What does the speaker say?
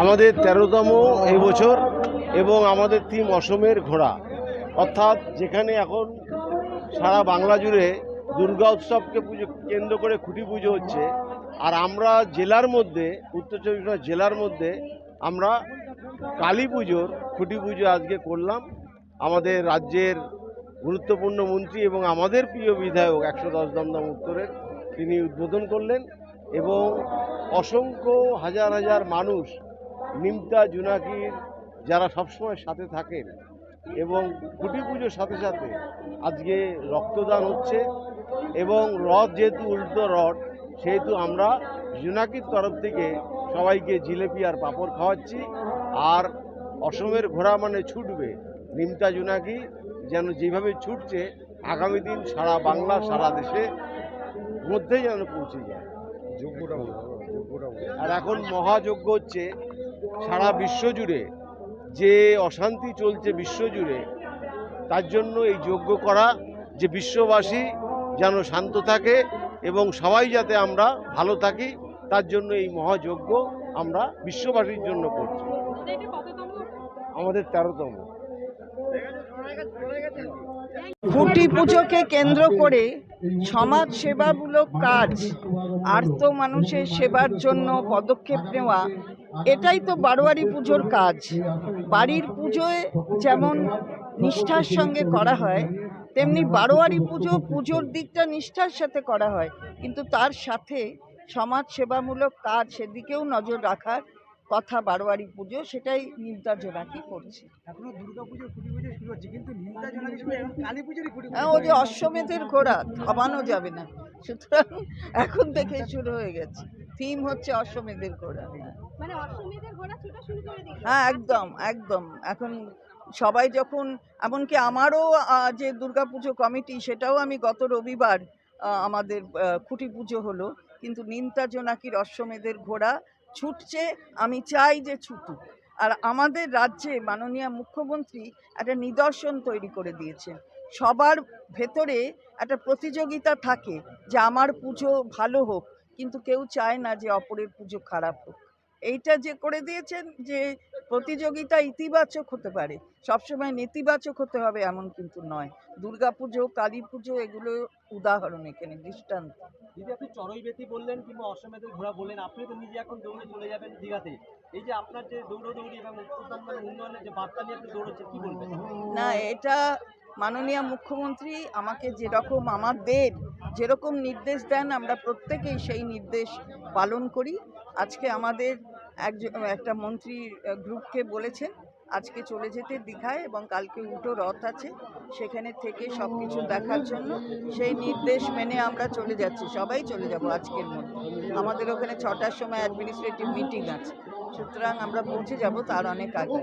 আমাদের তেরোতম এবছর এবং আমাদের থিম অসমের ঘোড়া। অর্থাৎ যেখানে এখন সারা বাংলা জুড়ে দুর্গা উৎসবকে পুজো কেন্দ্র করে খুঁটি পুজো হচ্ছে, আর আমরা জেলার মধ্যে, উত্তর চব্বিশ জেলার মধ্যে আমরা কালী পুজোর খুঁটি পুজো আজকে করলাম। আমাদের রাজ্যের গুরুত্বপূর্ণ মন্ত্রী এবং আমাদের প্রিয় বিধায়ক একশো দশ দমদম উত্তরের, তিনি উদ্বোধন করলেন এবং অসংখ্য হাজার হাজার মানুষ নিমতা জুনাকির যারা সবসময় সাথে থাকেন এবং খুঁটি পুজোর সাথে সাথে আজকে রক্তদান হচ্ছে এবং রথ যেহেতু উল্টো রথ সেহেতু আমরা জুনাকির তরফ থেকে সবাইকে জিলেপি আর পাঁপড় খাওয়াচ্ছি। আর অসমের ঘোড়া মানে ছুটবে নিমতা জুনাকি যেন যেভাবে ছুটছে আগামী দিন সারা বাংলা সারা দেশে মধ্যে যেন পৌঁছে যায়। আর এখন মহাযজ্ঞ হচ্ছে সারা বিশ্ব জুড়ে। যে অশান্তি চলছে বিশ্বজুড়ে, তার জন্য এই যজ্ঞ করা, যে বিশ্ববাসী যেন শান্ত থাকে এবং সবাই যাতে আমরা ভালো থাকি, তার জন্য এই মহাযজ্ঞ আমরা বিশ্ববাসীর জন্য করছি। আমাদের তেরোতম। খুঁটি পুজোকে কেন্দ্র করে সমাজ সেবামূলক কাজ, আর্ত মানুষের সেবার জন্য পদক্ষেপ নেওয়া এটাই তো বারোয়ারি পুজোর কাজ। বাড়ির পুজোয় যেমন নিষ্ঠার সঙ্গে করা হয় তেমনি বারোয়ারি পুজো পুজোর দিকটা নিষ্ঠার সাথে করা হয়। কিন্তু তার সাথে সমাজ সেবামূলক কাজ সেদিকেও নজর রাখার কথা বারোয়ারি পুজো সেটাই জোনাকি করছে। নিমতা জোনাকি খুঁটি হ্যাঁ, ও যে অশ্বমেধের ঘোড়া থামানো যাবে না। সুতরাং এখন থেকে শুরু হয়ে গেছে। থিম হচ্ছে অশ্বমেধের ঘোড়া। মানে হ্যাঁ একদম একদম। এখন সবাই যখন, এমনকি আমারও যে দুর্গাপুজো কমিটি, সেটাও আমি গত রবিবার আমাদের খুঁটি পুজো হলো। কিন্তু নিমতা জোনাকির অশ্বমেধের ঘোড়া ছুটছে, আমি চাই যে ছুটুক। আর আমাদের রাজ্যে মাননীয় মুখ্যমন্ত্রী একটা নিদর্শন তৈরি করে দিয়েছেন। সবার ভেতরে একটা প্রতিযোগিতা থাকে যে আমার পুজো ভালো হোক, কিন্তু কেউ চায় না যে অপরের পুজো খারাপ হোক। এইটা যে করে দিয়েছেন যে প্রতিযোগিতা ইতিবাচক হতে পারে। সবসময় নেতিবাচক হতে হবে এমন কিন্তু নয়। দুর্গাপুজো কালী পুজো এগুলো উদাহরণ এখানে দৃষ্টান্ত। দিদি আপনি চড়ই বেতি বললেন কিংবা ঘোড়া বললেন আপনি তো নিজে এখন দৌড়ে চলে যাবেন দীঘাতে। এই যে আপনার যে দৌড়দৌড়ি এবং উন্নয়নের যে বার্তা নিয়ে আপনি দৌড়চ্ছেন কি বলবেন? না এটা মাননীয় মুখ্যমন্ত্রী আমাকে যেরকম আমাদের যেরকম নির্দেশ দেন আমরা প্রত্যেকেই সেই নির্দেশ পালন করি। আজকে আমাদের একজন, একটা মন্ত্রী গ্রুপকে বলেছেন, আজকে চলে যেতে দীঘায় এবং কালকে উল্টো রথ আছে, সেখানে থেকে সব কিছু দেখার জন্য সেই নির্দেশ মেনে আমরা চলে যাচ্ছি, সবাই চলে যাব আজকের মধ্যে। আমাদের ওখানে ছটার সময় অ্যাডমিনিস্ট্রেটিভ মিটিং আছে, সুতরাং আমরা পৌঁছে যাব তার অনেক আগে।